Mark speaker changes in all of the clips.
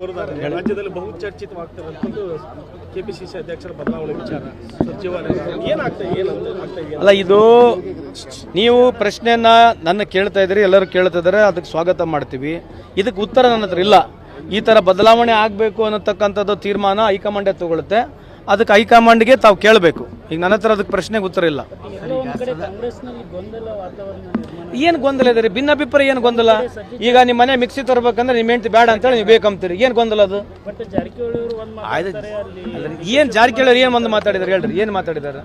Speaker 1: ರಾಜ್ಯದಲ್ಲಿ ಕೆಪಿಸಿಸಿ ಅಧ್ಯಕ್ಷರ ಬದಲಾವಣೆ ವಿಚಾರ. ಸಚಿವಾಲಯ ಏನಾಗ್ತಾ ಏನಂತ
Speaker 2: ಅಲ್ಲ ಇದು ನೀವು ಪ್ರಶ್ನೆಯನ್ನ ನನ್ನ ಕೇಳ್ತಾ ಇದ್ರಿ ಎಲ್ಲರೂ ಕೇಳ್ತಾ ಇದ್ದಾರೆ ಅದಕ್ಕೆ ಸ್ವಾಗತ ಮಾಡ್ತೀವಿ. ಇದಕ್ಕೆ ಉತ್ತರ ನನ್ನ ಹತ್ರ ಇಲ್ಲ. ಈ ಥರ ಬದಲಾವಣೆ ಆಗಬೇಕು ಅನ್ನತಕ್ಕಂಥದ್ದು ತೀರ್ಮಾನ ಹೈಕಮಾಂಡೇ ತಗೊಳುತ್ತೆ ಅದಕ್ಕೆ ಹೈಕಮಾಂಡ್ಗೆ ತಾವು ಕೇಳಬೇಕು. ಈಗ ನನ್ನ ಹತ್ರ ಅದಕ್ಕೆ ಪ್ರಶ್ನೆಗೆ ಉತ್ತರ ಇಲ್ಲ. ಏನು ಗೊಂದಲ ಇದೆ ರೀ? ಭಿನ್ನಾಭಿಪ್ರಾಯ ಏನು ಗೊಂದಲ? ಈಗ ನಿಮ್ಮ ಮನೆ ಮಿಕ್ಸಿ ತರಬೇಕಂದ್ರೆ ನಿಮ್ಮ ಹೆಂಡತಿ ಬೇಡ ಅಂತೇಳಿ ನೀವು ಬೇಕಂತೀರಿ ಏನು ಗೊಂದಲ ಅದು? ಆಯ್ತು. ಏನು ಜಾರಕಿಹೊಳಿ ಏನು ಒಂದು ಮಾತಾಡಿದಾರೆ ಹೇಳ್ರಿ ಏನು
Speaker 3: ಮಾತಾಡಿದಾರೆ?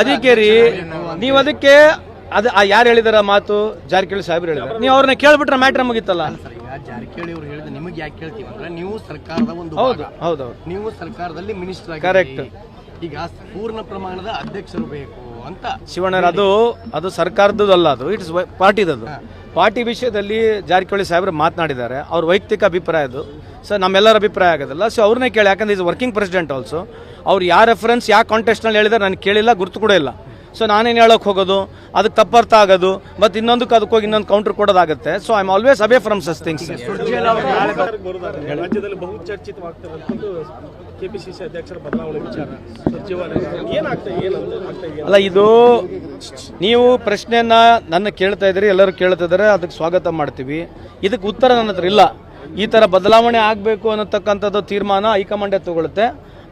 Speaker 2: ಅದಕ್ಕೆ ರೀ ನೀವು ಅದಕ್ಕೆ ಅದು ಯಾರು ಹೇಳಿದಾರ ಮಾತು? ಜಾರಕಿಹೊಳಿ ಸಾಹೇಬ್ರು ಹೇಳಿದ್ರು. ನೀವು ಅವ್ರನ್ನ ಕೇಳ್ಬಿಟ್ರೆ ಮ್ಯಾಟ್ರ್ ಮುಗಿತಲ್ಲ?
Speaker 4: ಜಾರಕಿಹೊಳಿ ಅವರು ಹೇಳಿದ ನಿಮಗೆ ಯಾಕೆ ಕೇಳ್ತೀವಿ ಅಂದ್ರೆ ನೀವು ಸರ್ಕಾರದ ಒಂದು
Speaker 2: ಹೌದು ಹೌದು
Speaker 4: ನೀವು ಸರ್ಕಾರದಲ್ಲಿ ಮಿನಿಸ್ಟರ್
Speaker 2: ಕರೆಕ್ಟ್
Speaker 4: ಈಗ ಪೂರ್ಣ ಪ್ರಮಾಣದ ಅಧ್ಯಕ್ಷರು ಬೇಕು ಅಂತ
Speaker 2: ಶಿವಣ್ಣರ ಅದು ಅದು ಸರ್ಕಾರದಲ್ಲ ಅದು. ಇಟ್ಸ್ ಪಾರ್ಟಿದದು ಪಾರ್ಟಿ ವಿಷಯದಲ್ಲಿ ಜಾರಕಿಹೊಳಿ ಸಾಹೇಬ್ರು ಮಾತನಾಡಿದ್ದಾರೆ. ಅವ್ರ ವೈಯಕ್ತಿಕ ಅಭಿಪ್ರಾಯ ಅದು. ಸೊ ನಮ್ಮೆಲ್ಲರ ಅಭಿಪ್ರಾಯ ಆಗೋದಿಲ್ಲ. ಸೊ ಅವ್ರನ್ನೇ ಕೇಳಿ ಯಾಕಂದ್ರೆ ಇಸ್ ವರ್ಕಿಂಗ್ ಪ್ರೆಸಿಡೆಂಟ್ ಆಲ್ಸೋ ಅವ್ರು ಯಾವ ರೆಫರೆನ್ಸ್ ಯಾವ ಕಾಂಟೆಸ್ಟ್ನಲ್ಲಿ ಹೇಳಿದ್ರೆ ನಾನು ಕೇಳಿಲ್ಲ ಗುರುತು ಕೂಡ ಇಲ್ಲ. ಸೊ ನಾನೇನು ಹೇಳೋಕೆ ಹೋಗೋದು? ಅದಕ್ಕೆ ತಪ್ಪರ್ಥ ಆಗೋದು ಮತ್ತು ಇನ್ನೊಂದಕ್ಕೆ ಅದಕ್ಕೆ ಹೋಗಿ ಇನ್ನೊಂದು counter ಕೊಡೋದಾಗುತ್ತೆ. So I am always away from such things ಅಲ್ಲ ಇದು? ನೀವು ಪ್ರಶ್ನೆಯನ್ನ ನನ್ನ ಕೇಳ್ತಾ ಇದ್ದೀರಿ ಎಲ್ಲರೂ ಕೇಳ್ತಾ ಇದ್ದಾರೆ ಅದಕ್ಕೆ ಸ್ವಾಗತ ಮಾಡ್ತೀವಿ. ಇದಕ್ಕೆ ಉತ್ತರ ನನ್ನ ಹತ್ರ ಇಲ್ಲ. ಈ ಥರ ಬದಲಾವಣೆ ಆಗಬೇಕು ಅನ್ನತಕ್ಕಂಥದ್ದು ತೀರ್ಮಾನ ಹೈಕಮಾಂಡೇ ತಗೊಳುತ್ತೆ.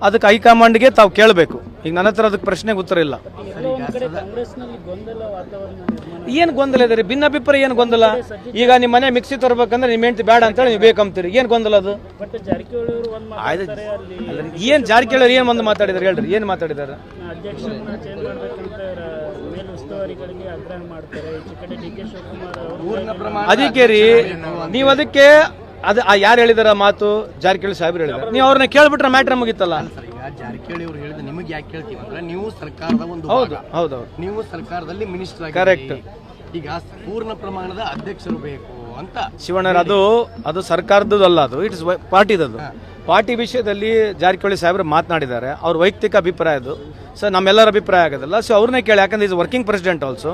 Speaker 2: ಅದಕ್ಕೆ ಹೈಕಮಾಂಡ್ಗೆ ತಾವು ಕೇಳಬೇಕು. ಈಗ ನನ್ನ ಹತ್ರ ಅದಕ್ಕೆ ಪ್ರಶ್ನೆಗೆ ಉತ್ತರ ಇಲ್ಲ. ಏನು ಗೊಂದಲ ಇದೆ ರೀ? ಭಿನ್ನಾಭಿಪ್ರಾಯ ಏನು ಗೊಂದಲ? ಈಗ ನಿಮ್ಮ ಮನೆ ಮಿಕ್ಸಿ ತರಬೇಕಂದ್ರೆ ನಿಮ್ಮ ಹೆಂಡತಿ ಬೇಡ ಅಂತೇಳಿ ನೀವು ಬೇಕಂತೀರಿ ಏನು ಗೊಂದಲ ಅದು? ಏನು ಜಾರಕಿಹೊಳಿ ಏನು ಒಂದು ಮಾತಾಡಿದಾರೆ ಹೇಳ್ರಿ. ಏನು
Speaker 3: ಮಾತಾಡಿದಾರೆ?
Speaker 2: ಅದಕ್ಕೆ ರೀ, ನೀವು ಅದಕ್ಕೆ ಅದು ಯಾರು ಹೇಳಿದಾರ ಮಾತು? ಜಾರಕಿಹೊಳಿ ಸಾಹೇಬ್ರು ಹೇಳಿದಾರೆ. ನೀವು ಅವ್ರನ್ನ ಕೇಳ್ಬಿಟ್ರೆ ಮ್ಯಾಟ್ರ್
Speaker 4: ಈಗ ಜಾರಕಿಹೊಳಿ ಅವರು ಹೇಳಿದ ನಿಮಗೆ ಯಾಕೆ ಕೇಳ್ತೀವಿ ಅಂದ್ರೆ ನೀವು ಸರ್ಕಾರದ ಒಂದು
Speaker 2: ಹೌದು
Speaker 4: ಭಾಗ. ನೀವು ಸರ್ಕಾರದಲ್ಲಿ ಮಿನಿಸ್ಟರ್
Speaker 2: Correct.
Speaker 4: ಈಗ ಪೂರ್ಣ ಪ್ರಮಾಣದ ಅಧ್ಯಕ್ಷರು ಬೇಕು ಅಂತ.
Speaker 2: ಶಿವಣ್ಣರ್ ಅದು ಅದು ಸರ್ಕಾರದ್ದು ಅಲ್ಲ ಅದು ಇಟ್ಸ್ ಪಾರ್ಟಿದದು ಪಾರ್ಟಿ ವಿಷಯದಲ್ಲಿ ಜಾರಕಿಹೊಳಿ ಸಾಹೇಬ್ರು ಮಾತನಾಡಿದ್ದಾರೆ. ಅವ್ರ ವೈಯಕ್ತಿಕ ಅಭಿಪ್ರಾಯ ಅದು. ಸೊ ನಮ್ಮೆಲ್ಲರ ಅಭಿಪ್ರಾಯ ಆಗೋದಿಲ್ಲ. ಸೊ ಅವ್ರನ್ನೇ ಕೇಳಿ ಯಾಕಂದ್ರೆ ಇಸ್ ವರ್ಕಿಂಗ್ ಪ್ರೆಸಿಡೆಂಟ್ ಆಲ್ಸೋ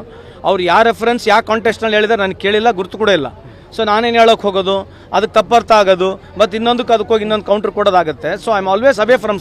Speaker 2: ಅವ್ರು ಯಾವ ರೆಫರೆನ್ಸ್ ಯಾವ ಕಾಂಟೆಸ್ಟ್ನಲ್ಲಿ ಹೇಳಿದಾರೆ ನಾನು ಕೇಳಿಲ್ಲ ಗುರ್ತು ಕೂಡ ಇಲ್ಲ. ಸೊ ನಾನೇನು ಹೇಳೋಕೆ ಹೋಗೋದು? ಅದಕ್ಕೆ ತಪ್ಪರ್ಥ ಆಗೋದು. ಮತ್ತು ಇನ್ನೊಂದಕ್ಕೆ ಅದಕ್ಕೆ ಹೋಗಿ ಇನ್ನೊಂದು counter ಕೊಡೋದಾಗುತ್ತೆ. So I am always away from